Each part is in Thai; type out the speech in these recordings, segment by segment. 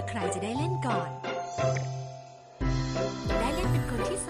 ่าใครจะได้เล่นก่อน ได้เล่นเป็นคนที่ส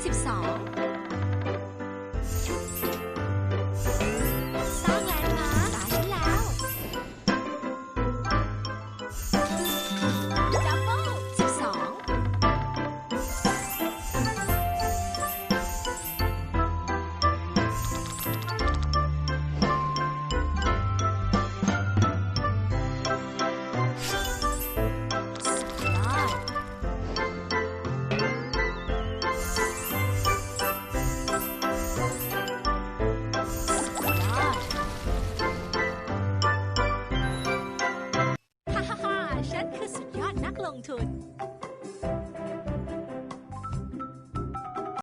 接受。 ลงทุน